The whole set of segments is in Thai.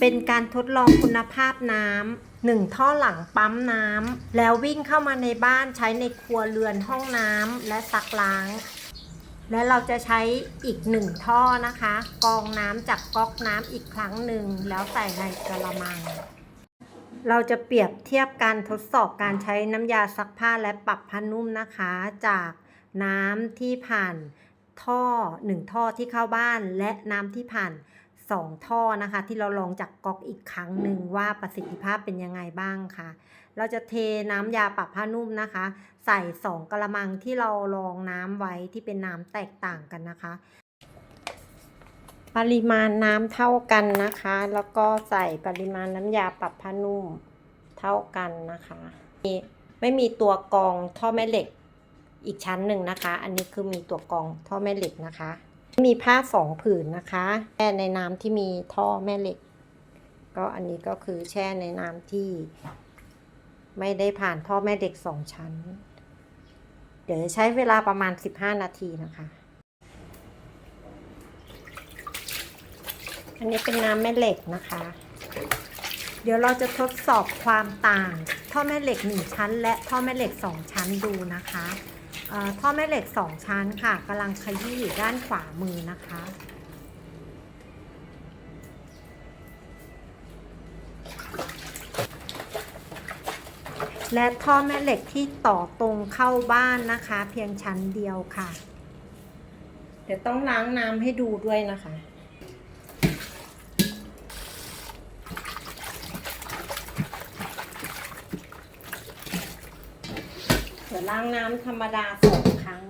เป็นการทดลองคุณภาพน้ำหนึ่งท่อหลังปั๊มน้ำแล้ววิ่งเข้ามาในบ้านใช้ในครัวเรือนห้องน้ำและซักล้าง และเราจะใช้อีกหนึ่งท่อนะคะ กองน้ำจากก๊อกน้ำอีกครั้งหนึ่งแล้วใส่ในกระมัง เราจะเปรียบเทียบการทดสอบการใช้น้ำยาซักผ้าและปรับผ้านุ่มนะคะ จากน้ำที่ผ่านท่อหนึ่งท่อที่เข้าบ้านและน้ำที่ผ่าน สองท่อนะคะ ที่เราลองจากก๊อกอีกครั้งหนึ่งว่าประสิทธิภาพเป็นยังไงบ้างค่ะ เราจะเทน้ำยาปรับผ้านุ่มนะคะ ใส่สองกระมังที่เราลองน้ำไว้ที่เป็นน้ำแตกต่างกันนะคะ ปริมาณน้ำเท่ากันนะคะ แล้วก็ใส่ปริมาณน้ำยาปรับผ้านุ่มเท่ากันนะคะมีไม่มีตัวกรองท่อแม่เหล็กอีกชั้นหนึ่งนะคะ อันนี้คือมีตัวกรองท่อแม่เหล็กนะคะ มีผ้าสองผืนนะคะแช่ในน้ำที่มีท่อแม่เหล็ก ก็อันนี้ก็คือแช่ในน้ำที่ ไม่ได้ผ่านท่อแม่เหล็กสองชั้น เดี๋ยวใช้เวลาประมาณ 15 นาทีนะคะ อันนี้เป็นน้ำแม่เหล็กนะคะ เดี๋ยวเราจะทดสอบความต่าง ท่อแม่เหล็ก 1 ชั้น และท่อแม่เหล็ก 2 ชั้นดูนะคะ ท่อแม่เหล็ก 2 ชั้นค่ะกำลังขยี้อยู่ด้านขวามือนะคะ และท่อแม่เหล็กที่ต่อตรงเข้าบ้านนะคะ เพียงชั้นเดียวค่ะ เดี๋ยวต้องล้างน้ำให้ดูด้วยนะคะ เดี๋ยว ล้างน้ำธรรมดาสองครั้ง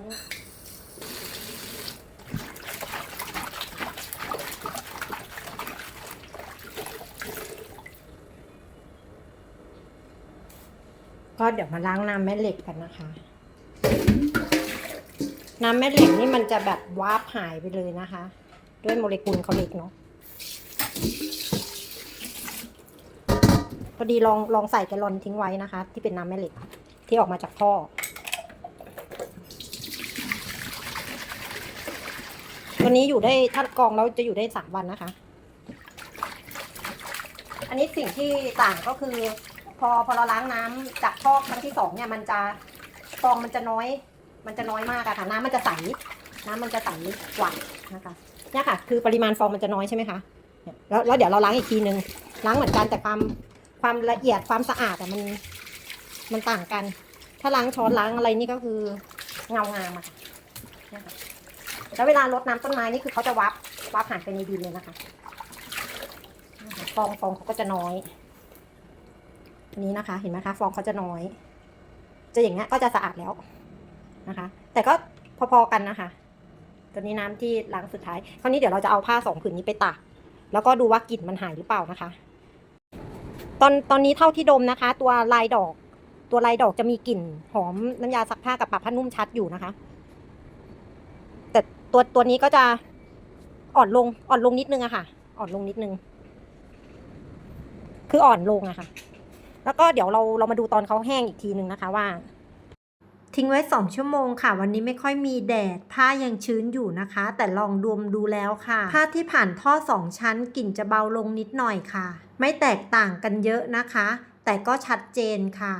ก็เดี๋ยวมาล้างน้ำแม่เหล็กกันนะคะ น้ำแม่เหล็กนี่มันจะแบบวาบหายไปเลยนะคะ ด้วยโมเลกุลเขาเล็กเนาะพอดีลองลองใส่แกลลอนทิ้งไว้นะคะ ที่เป็นน้ำแม่เหล็กที่ออกมาจากท่อ ตัวนี้อยู่ได้ถ้ากองแล้วจะอยู่ได้สามวันนะคะ อันนี้สิ่งที่ต่างก็คือ พอพอเราล้างน้ำจากท่อครั้งที่สองเนี่ยมันจะฟองมันจะน้อย มันจะน้อยมากอะค่ะ น้ำมันจะใส น้ำมันจะใสกว่านะคะเนี่ยค่ะ คือปริมาณฟองมันจะน้อยใช่ไหมคะแล้วแล้วเดี๋ยวเราล้างอีกทีนึงล้างเหมือนกันแต่ความความละเอียดความสะอาดอะมันมันต่างกัน ถ้าล้างช้อนล้างอะไรนี่ก็คือเงางามอะค่ะ แล้วเวลารดน้ำต้นไม้นี่คือเขาจะวับวับหายไปในดินเลยนะคะฟองฟองเขาก็จะน้อยอันนี้นะคะ เห็นไหมคะ ฟองเขาจะน้อย จะอย่างเงี้ยก็จะสะอาดแล้วนะคะ แต่ก็พอๆกันนะคะตัวนี้น้ำที่ล้างสุดท้าย คราวนี้เดี๋ยวเราจะเอาผ้าสองผืนนี้ไปตากแล้วก็ดูว่ากลิ่นมันหายหรือเปล่านะคะ ตอนตอนนี้เท่าที่ดมนะคะ ตัวลายดอก ตัวลายดอกจะมีกลิ่นหอมน้ำยาซักผ้ากับปรับผ้านุ่มชัดอยู่นะคะ แต่ตัวตัวนี้ก็จะอ่อนลงอ่อนลงนิดนึงอะค่ะ อ่อนลงนิดนึง คืออ่อนลงอะค่ะ แล้วก็เดี๋ยวเราเรามาดูตอนเขาแห้งอีกทีนึงนะคะว่า ทิ้งไว้ 2 ชั่วโมงค่ะ วันนี้ไม่ค่อยมีแดด ผ้ายังชื้นอยู่นะคะ แต่ลองดมดูแล้วค่ะ ผ้าที่ผ่านท่อ 2 ชั้นกลิ่นจะเบาลงนิดหน่อยค่ะ ไม่แตกต่างกันเยอะนะคะ แต่ก็ชัดเจนค่ะ